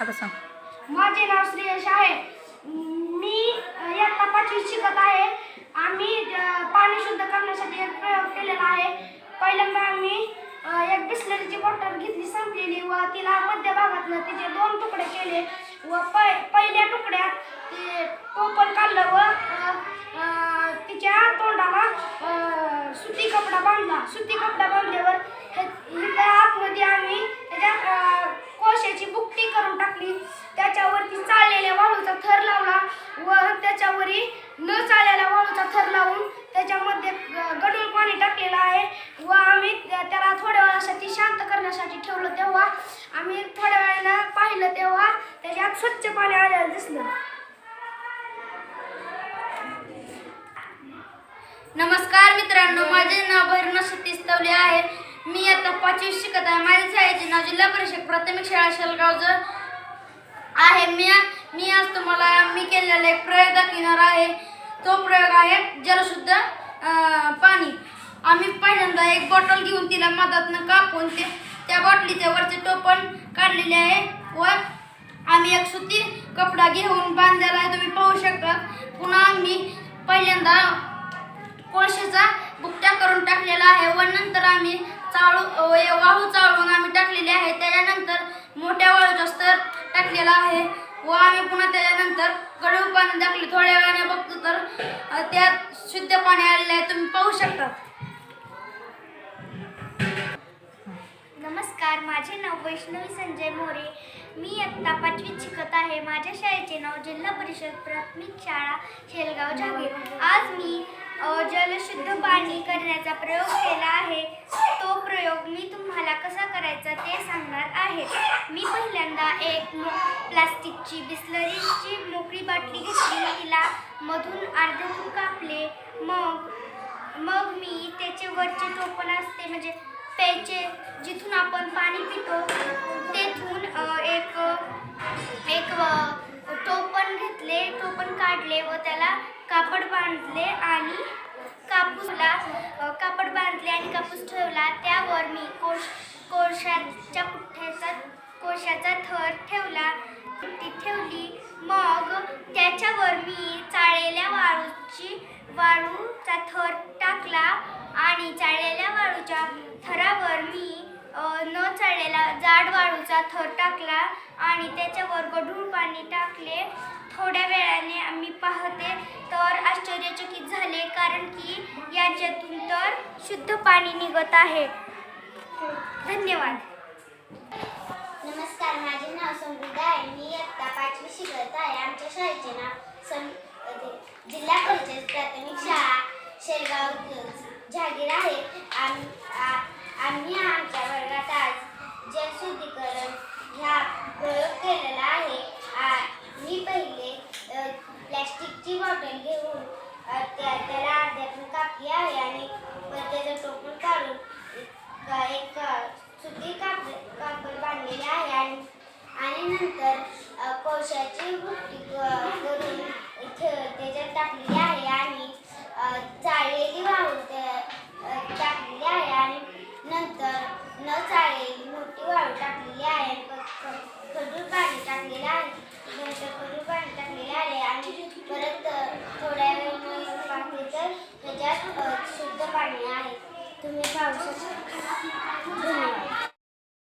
आता सांग. माझे नाव श्रेयश आहे. मी इयत्ता पाचवी शिकत आहे. आम्ही पाणी शुद्ध करण्यासाठी एक प्रयोग केलेला आहे. पहिल्यांदा आम्ही एक बिस्लरीची बॉटल घेतली संपलेली व तिला मध्य भागातनं तिचे दोन तुकडे केले व पै पहिल्या तुकड्यात ते टोपण काढलं व तिच्या तोंडाला सुती कपडा बांधला. सुती कपडा बांधल्यावर हे- इथं आतमध्ये आम्ही त्याच्यात अ, कोळशाची बुकटी करून टाकली त्याच्यावरती चाळलेल्या वाळूचा थर लावला व त्याच्यावरी न चाळलेल्या वाळूचा थर लावून त्याच्यामध्ये गडूळ पाणी टाकलेलं आहे. व आम्ही त्याला थोड्या वेळासाठी शांत करण्यासाठी ठेवलं तेव्हा आम्ही थोड्या वेळानं पाहिलं तेव्हा त्याच्यात स्वच्छ पाणी आलेलं दिसलं. नमस्कार मित्रांनो माझे नाव भैरव सतीश तवले आहे. मी आता पाचवी शिकत आहे. माझ्या शाळेचे नाव जिल्हा परिषद प्राथमिक शाळा शेलगावचं. आहे. मी मी आज तुम्हाला मी केलेला एक प्रयोग दाखविणार आहे. तो प्रयोग आहे जलशुद्ध पाणी. आम्ही पहिल्यांदा एक बॉटल घेऊन तिला मधातनं कापून ते त्या बॉटलीच्या वरचे टोपण काढलेले आहे. व आम्ही एक सुती कपडा घेऊन बांधलेला आहे. तुम्ही पाहू शकता. पुन्हा आम्ही पहिल्यांदा कोळशीचा बुकट्या करून टाकलेला आहे. व नंतर आम्ही चाळू वाहू वाळू चाळून आम्ही टाकलेले आहे त्याच्यानंतर मोठ्या वाळूचा स्तर टाकलेला आहे. व आम्ही पुन्हा त्याच्यानंतर गढूळ पाणी टाकले थोड्या वेळाने बघतो तर त्यात शुद्ध पाणी आलेलं आहे. तुम्ही पाहू शकता. नमस्कार माझे नाव वैष्णवी संजय मोरे. मी आत्ता पाचवीत शिकत आहे. माझ्या शाळेचे नाव जिल्हा परिषद प्राथमिक शाळा शेलगाव जागे. आज मी जलशुद्ध पाणी करण्याचा प्रयोग केला आहे. तो प्रयोग मी तुम्हाला कसा करायचा ते सांगणार आहे. मी पहिल्या एक प्लास्टिकची बिस्लरीची मोकळी बाटली घेतली. तिला मधून अर्ध्यातून कापले. मग मग मी त्याचे वरचे टोपण असते म्हणजे प्यायचे जिथून आपण पाणी पितो तेथून एक एक टोपण घेतले. टोपण काढले व त्याला कापड बांधले आणि कापूसला कापड बांधले आणि कापूस ठेवला. त्यावर मी कोश कोळशाच्या पुठ्ठ्याचा कोशाचा थर ठेवला. ती ठेवली. मग त्याच्यावर मी चाळलेल्या वाळूची वाळूचा थर टाकला आणि चाळलेल्या वाळूच्या थरावर मी न चाळलेला जाड वाळूचा थर टाकला आणि त्याच्यावर गढूळ पाणी टाकले. थोड्या वेळाने आम्ही पाहते तर आश्चर्यचकित झाले कारण की याच्यातून तर शुद्ध पाणी निघत आहे. धन्यवाद नमस्कार माझे नाव समृद्ध आहे मी इयत्ता पाचवी शिकत आहे आमच्या जिल्हा परिषद प्राथमिक शाळा शेलगाव जागीर आहे. आम्ही आमच्या वर्गात आज जलशुद्धीकरण ह्या प्रयोग केलेला आहे. आ- मी पहिले प्लॅस्टिकची बॉटल घेऊन त्या त्याला अर्ध्यातून कापली आहे आणि वर त्याचं टोपण काढून एक- सुती कापड कापड बांधलेले आहे. आणि नंतर कोळशाची भुट्टी करून त्याच्यात टाकलेली आहे आणि चाळलेली वाळू टाकलेली आहे आणि नंतर न चाळलेली मोठी वाळू टाकलेली आहे खजूर पाणी टाकलेलं आहे. नंतर खजूर पाणी टाकलेले आहे आणि परत थोड्या वेळ पाणी तर त्याच्यात शुद्ध पाणी आहे. तुम्ही पाहू शकता.